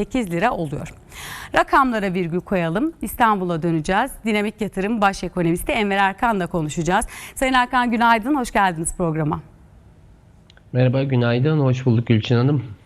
8 lira oluyor. Rakamlara virgül koyalım. İstanbul'a döneceğiz. Dinamik Yatırım Baş Ekonomisti Enver Erkan'la konuşacağız. Sayın Erkan günaydın, hoş geldiniz programa. Merhaba, günaydın. Hoş bulduk Gülçin Hanım.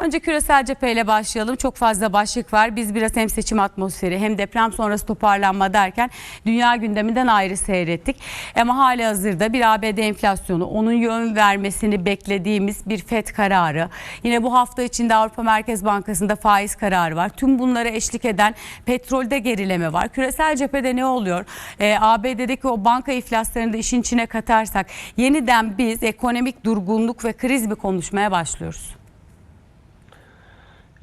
Önce küresel cepheyle başlayalım. Çok fazla başlık var. Biz biraz hem seçim atmosferi hem deprem sonrası toparlanma derken dünya gündeminden ayrı seyrettik. Ama hali hazırda bir ABD enflasyonu, onun yön vermesini beklediğimiz bir FED kararı. Yine bu hafta içinde Avrupa Merkez Bankası'nda faiz kararı var. Tüm bunlara eşlik eden petrolde gerileme var. Küresel cephede ne oluyor? Ee, ABD'deki o banka iflaslarını da işin içine katarsak yeniden biz ekonomik durgunluk ve kriz mi konuşmaya başlıyoruz?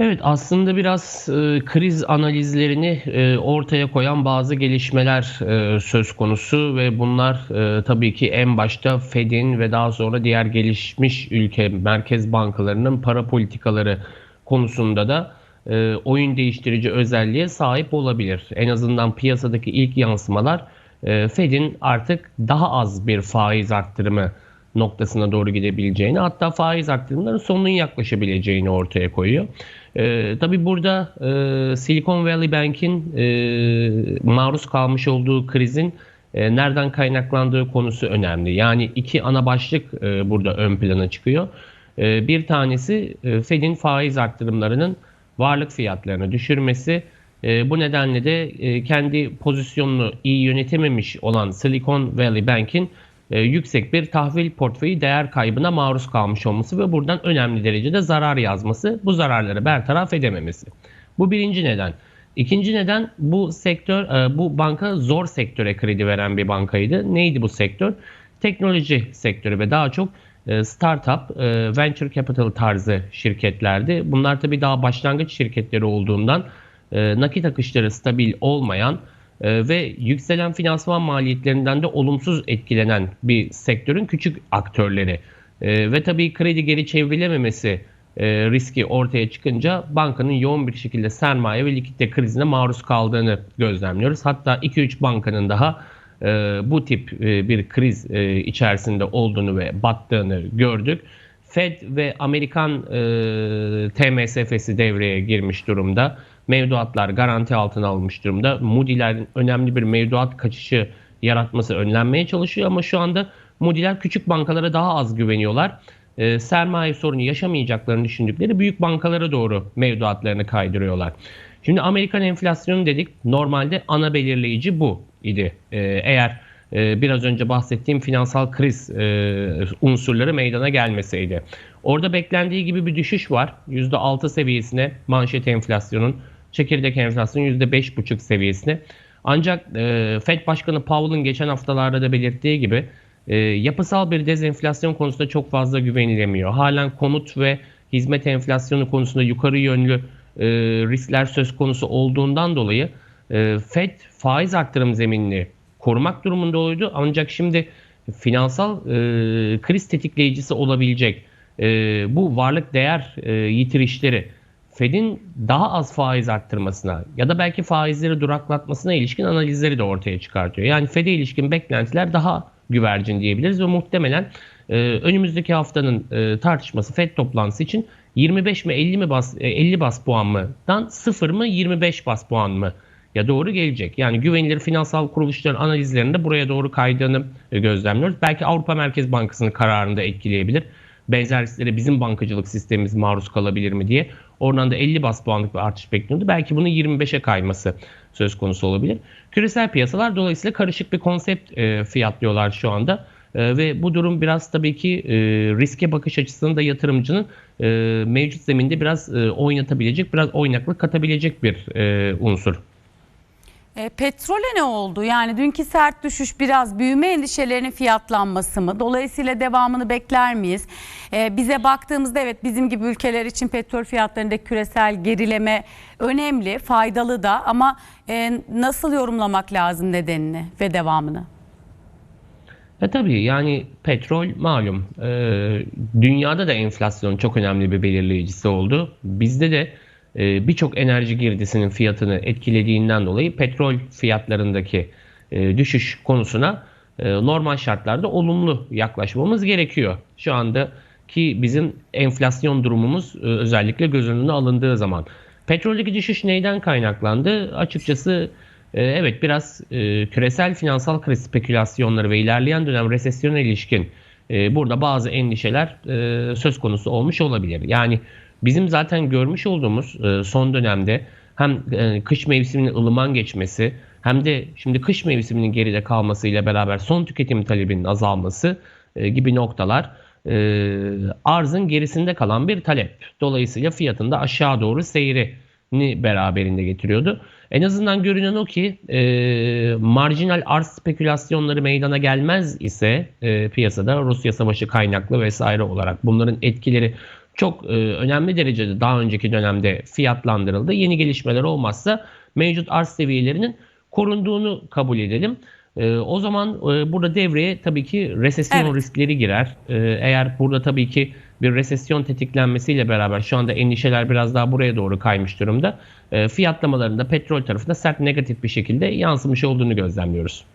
Evet, aslında biraz e, kriz analizlerini e, ortaya koyan bazı gelişmeler e, söz konusu ve bunlar e, tabii ki en başta Fed'in ve daha sonra diğer gelişmiş ülke merkez bankalarının para politikaları konusunda da e, oyun değiştirici özelliğe sahip olabilir. En azından piyasadaki ilk yansımalar e, Fed'in artık daha az bir faiz arttırımı noktasına doğru gidebileceğini hatta faiz arttırımların sonunun yaklaşabileceğini ortaya koyuyor. Ee, tabii burada e, Silicon Valley Bank'in e, maruz kalmış olduğu krizin e, nereden kaynaklandığı konusu önemli. Yani iki ana başlık e, burada ön plana çıkıyor. E, bir tanesi e, Fed'in faiz arttırımlarının varlık fiyatlarını düşürmesi. E, bu nedenle de e, kendi pozisyonunu iyi yönetememiş olan Silicon Valley Bank'in e, yüksek bir tahvil portföyü değer kaybına maruz kalmış olması ve buradan önemli derecede zarar yazması, bu zararları bertaraf edememesi. Bu birinci neden. İkinci neden bu sektör, e, bu banka zor sektöre kredi veren bir bankaydı. Neydi bu sektör? Teknoloji sektörü ve daha çok e, startup, venture capital tarzı şirketlerdi. Bunlar tabii daha başlangıç şirketleri olduğundan nakit akışları stabil olmayan, ve yükselen finansman maliyetlerinden de olumsuz etkilenen bir sektörün küçük aktörleri. Ee, ve tabii kredi geri çevrilememesi e, riski ortaya çıkınca bankanın yoğun bir şekilde sermaye ve likidite krizine maruz kaldığını gözlemliyoruz. Hatta 2-3 bankanın daha e, bu tip e, bir kriz içerisinde olduğunu ve battığını gördük. Fed ve Amerikan TMSF'si devreye girmiş durumda mevduatlar garanti altına alınmış durumda. Moody'lerin önemli bir mevduat kaçışı yaratması önlenmeye çalışıyor ama şu anda Moody'ler küçük bankalara daha az güveniyorlar. E, sermaye sorunu yaşamayacaklarını düşündükleri büyük bankalara doğru mevduatlarını kaydırıyorlar. Şimdi Amerikan enflasyonu dedik. Normalde ana belirleyici bu idi. E, eğer e, biraz önce bahsettiğim finansal kriz e, unsurları meydana gelmeseydi. Orada beklendiği gibi bir düşüş var. %6 seviyesine manşet enflasyonun çekirdek enflasyon %5,5 seviyesine. Ancak e, Fed Başkanı Powell'ın geçen haftalarda da belirttiği gibi e, yapısal bir dezenflasyon konusunda çok fazla güvenilemiyor. Halen konut ve hizmet enflasyonu konusunda yukarı yönlü e, riskler söz konusu olduğundan dolayı e, Fed faiz arttırım zeminini korumak durumundaydı. Ancak şimdi finansal e, kriz tetikleyicisi olabilecek e, bu varlık değer e, yitirişleri Fed'in daha az faiz arttırmasına ya da belki faizleri duraklatmasına ilişkin analizleri de ortaya çıkartıyor. Yani Fed'e ilişkin beklentiler daha güvercin diyebiliriz ve muhtemelen e, önümüzdeki haftanın e, tartışması Fed toplantısı için 25 mi 50 mi bas e, 50 bas puan mıdan 0 mı 25 bas puan mı ya doğru gelecek. Yani güvenilir finansal kuruluşların analizlerinde buraya doğru kaydığını e, gözlemliyoruz. Belki Avrupa Merkez Bankası'nın kararını da etkileyebilir. Benzer risklere bizim bankacılık sistemimiz maruz kalabilir mi diye. Oradan da 50 bas puanlık bir artış bekleniyordu. Belki bunun 25'e kayması söz konusu olabilir. Küresel piyasalar dolayısıyla karışık bir konsept e, fiyatlıyorlar şu anda. E, ve bu durum biraz tabii ki e, riske bakış açısını da yatırımcının e, mevcut zeminde biraz e, oynatabilecek, biraz oynaklık katabilecek bir e, unsur. E, petrole ne oldu? Yani dünkü sert düşüş biraz büyüme endişelerinin fiyatlanması mı? Dolayısıyla devamını bekler miyiz? E, bize baktığımızda evet bizim gibi ülkeler için petrol fiyatlarında küresel gerileme önemli, faydalı da ama e, nasıl yorumlamak lazım nedenini ve devamını? E tabii yani petrol malum e, dünyada da enflasyon çok önemli bir belirleyicisi oldu. Bizde de e, birçok enerji girdisinin fiyatını etkilediğinden dolayı petrol fiyatlarındaki e, düşüş konusuna e, normal şartlarda olumlu yaklaşmamız gerekiyor. Şu anda ki bizim enflasyon durumumuz özellikle göz önüne alındığı zaman. Petroldeki düşüş neyden kaynaklandı? Açıkçası e, evet biraz e, küresel finansal kriz spekülasyonları ve ilerleyen dönem resesyona ilişkin e, burada bazı endişeler e, söz konusu olmuş olabilir. Yani bizim zaten görmüş olduğumuz e, son dönemde hem e, kış mevsiminin ılıman geçmesi hem de şimdi kış mevsiminin geride kalmasıyla beraber son tüketim talebinin azalması e, gibi noktalar arzın gerisinde kalan bir talep. Dolayısıyla fiyatında aşağı doğru seyrini beraberinde getiriyordu. En azından görünen o ki e, marjinal arz spekülasyonları meydana gelmez ise e, piyasada Rusya savaşı kaynaklı vesaire olarak bunların etkileri çok e, önemli derecede daha önceki dönemde fiyatlandırıldı. Yeni gelişmeler olmazsa mevcut arz seviyelerinin korunduğunu kabul edelim. E, o zaman e, burada devreye tabii ki resesyon Evet. riskleri girer. E, eğer burada tabii ki bir resesyon tetiklenmesiyle beraber şu anda endişeler biraz daha buraya doğru kaymış durumda. E, fiyatlamalarında petrol tarafında sert negatif bir şekilde yansımış olduğunu gözlemliyoruz.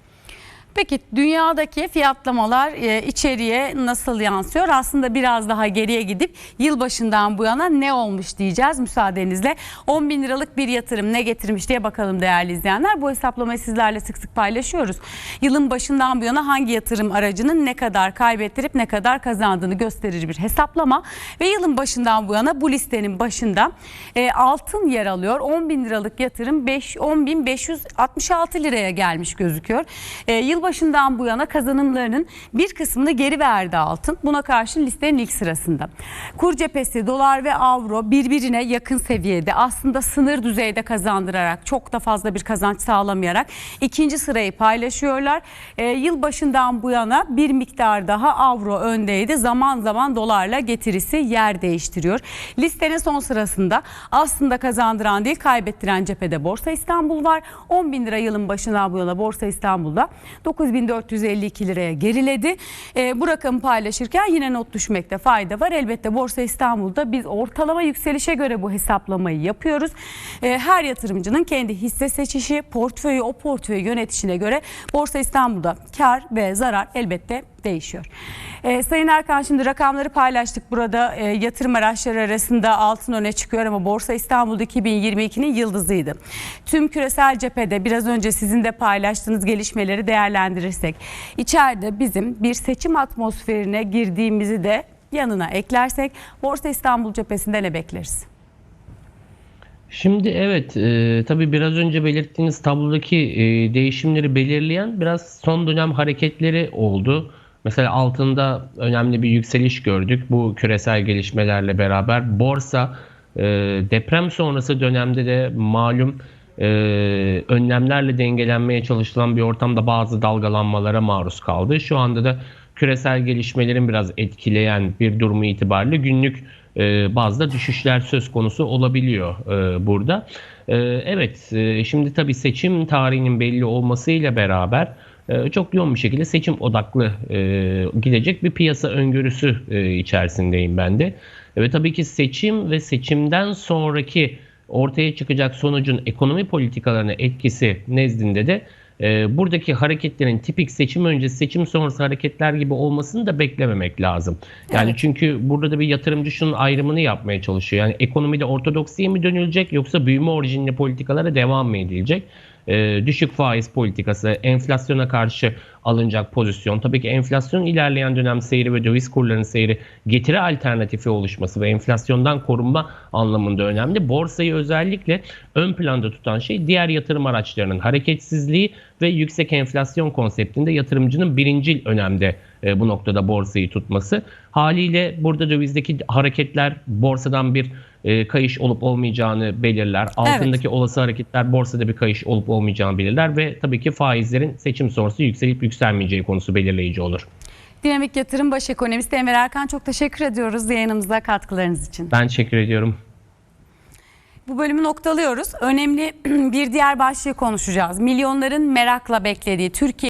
Peki dünyadaki fiyatlamalar e, içeriye nasıl yansıyor? Aslında biraz daha geriye gidip yılbaşından bu yana ne olmuş diyeceğiz müsaadenizle. 10 bin liralık bir yatırım ne getirmiş diye bakalım değerli izleyenler. Bu hesaplamayı sizlerle sık sık paylaşıyoruz. Yılın başından bu yana hangi yatırım aracının ne kadar kaybettirip ne kadar kazandığını gösterir bir hesaplama. Ve yılın başından bu yana bu listenin başında e, altın yer alıyor. 10 bin liralık yatırım 5, 10 bin 566 liraya gelmiş gözüküyor. E, yılbaşından bu yana kazanımlarının bir kısmını geri verdi altın. Buna karşın listenin ilk sırasında. Kur cephesi dolar ve avro birbirine yakın seviyede aslında sınır düzeyde kazandırarak çok da fazla bir kazanç sağlamayarak ikinci sırayı paylaşıyorlar. E, yılbaşından bu yana bir miktar daha avro öndeydi. Zaman zaman dolarla getirisi yer değiştiriyor. Listenin son sırasında aslında kazandıran değil kaybettiren cephede Borsa İstanbul var. 10 bin lira yılın başına bu yana Borsa İstanbul'da 9452 liraya geriledi. E, bu rakamı paylaşırken yine not düşmekte fayda var. Elbette Borsa İstanbul'da biz ortalama yükselişe göre bu hesaplamayı yapıyoruz. E, her yatırımcının kendi hisse seçişi, portföyü o portföyü yönetişine göre Borsa İstanbul'da kar ve zarar elbette değişiyor. E, Sayın Erkan şimdi rakamları paylaştık. Burada e, yatırım araçları arasında altın öne çıkıyor ama Borsa İstanbul'da 2022'nin yıldızıydı. Tüm küresel cephede biraz önce sizin de paylaştığınız gelişmeleri değerlendirirsek içeride bizim bir seçim atmosferine girdiğimizi de yanına eklersek Borsa İstanbul cephesinde ne bekleriz? Şimdi evet e, tabii biraz önce belirttiğiniz tablodaki e, değişimleri belirleyen biraz son dönem hareketleri oldu. Mesela altında önemli bir yükseliş gördük bu küresel gelişmelerle beraber. Borsa e, deprem sonrası dönemde de malum e, önlemlerle dengelenmeye çalışılan bir ortamda bazı dalgalanmalara maruz kaldı. Şu anda da küresel gelişmelerin biraz etkileyen bir durumu itibariyle günlük e, bazda düşüşler söz konusu olabiliyor e, burada. E, evet, e, şimdi tabii seçim tarihinin belli olmasıyla beraber çok yoğun bir şekilde seçim odaklı e, gidecek bir piyasa öngörüsü e, içerisindeyim ben de. Ve tabii ki seçim ve seçimden sonraki ortaya çıkacak sonucun ekonomi politikalarına etkisi nezdinde de e, buradaki hareketlerin tipik seçim öncesi seçim sonrası hareketler gibi olmasını da beklememek lazım. Yani Evet. çünkü burada da bir yatırımcı şunun ayrımını yapmaya çalışıyor. Yani ekonomide ortodoksiye mi dönülecek yoksa büyüme orijinli politikalara devam mı edilecek? Ee, düşük faiz politikası, enflasyona karşı alınacak pozisyon. Tabii ki enflasyon ilerleyen dönem seyri ve döviz kurlarının seyri getiri alternatifi oluşması ve enflasyondan korunma anlamında önemli. Borsayı özellikle ön planda tutan şey diğer yatırım araçlarının hareketsizliği ve yüksek enflasyon konseptinde yatırımcının birincil önemde e, bu noktada borsayı tutması. Haliyle burada dövizdeki hareketler borsadan bir e, kayış olup olmayacağını belirler. Altındaki olası hareketler borsada bir kayış olup olmayacağını belirler ve tabii ki faizlerin seçim sonrası yükselip yükselmeyeceği konusu belirleyici olur. Dinamik Yatırım Baş Ekonomisti Enver Erkan çok teşekkür ediyoruz yayınımıza katkılarınız için. Ben teşekkür ediyorum. Bu bölümü noktalıyoruz. Önemli bir diğer başlığı konuşacağız. Milyonların merakla beklediği Türkiye